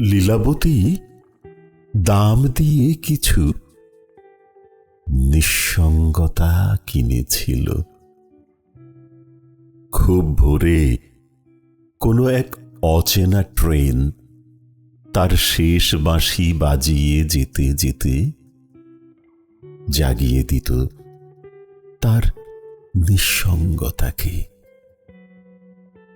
লীলাবতী, দাম দিয়ে কিছু নিঃসঙ্গতা কিনেছিল। খুব ভোরে কোনো এক অচেনা ট্রেন তার শেষ বাঁশি বাজিয়ে যেতে যেতে জাগিয়ে দিত তার নিঃসঙ্গতাকে।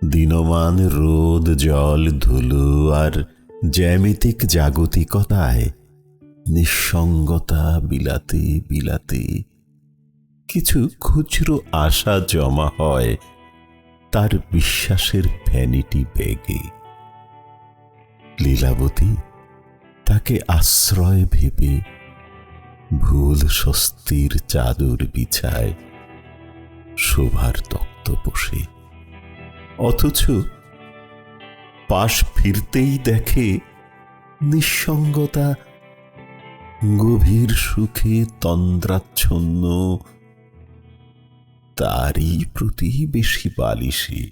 দিনমান রোদ, জল, ধুলো আর জ্যামিতিক জাগতিকতায়, নিঃসঙ্গতা বিলাতে বিলাতে কিছু খুচরো আশা জমা হয় তার বিশ্বাসের ভ্যানিটি ব্যাগে লীলাবতী তাকে আশ্রয় ভেবে ভুল স্বস্তির চাদর বিছায় শোভার তক্ত বসে অথচ পাশ ফিরতেই দেখে নিঃসঙ্গতা গভীর সুখে তন্দ্রাচ্ছন্ন। তারই প্রতি বেশি বালিশে।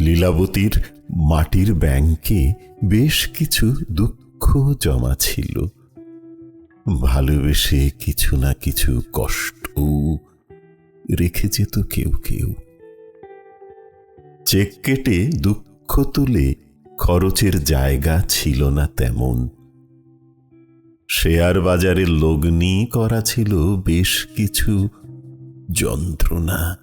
লীলাবতীর মাটির ব্যাংকে বেশ কিছু দুঃখ জমা ছিল। ভালোবেসে কিছু না কিছু কষ্ট রেখে যেত কেউ কেউ। চেক কেটে দুঃখ তুলে খরচের জায়গা ছিল না তেমন। শেয়ার বাজারে লগ্নি করা ছিল বেশ কিছু যন্ত্রণা।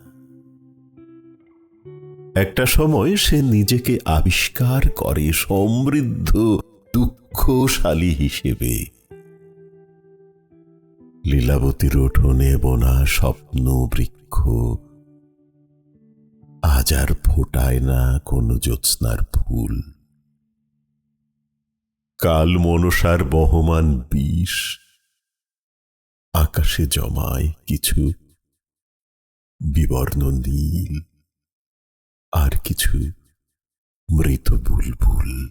একটা সময় সে নিজেকে আবিষ্কার করে সমৃদ্ধ, দুঃখশালী হিসেবে। লীলাবতীর উঠোনে বোনা স্বপ্ন বৃক্ষ আজ আর ফোটায় না কোনো জ্যোৎস্নার ফুল। কাল মনসার বহমান বিষ। আকাশে জমায় কিছু বিবর্ণ নীল। আর কিছু মৃত বুলবুল।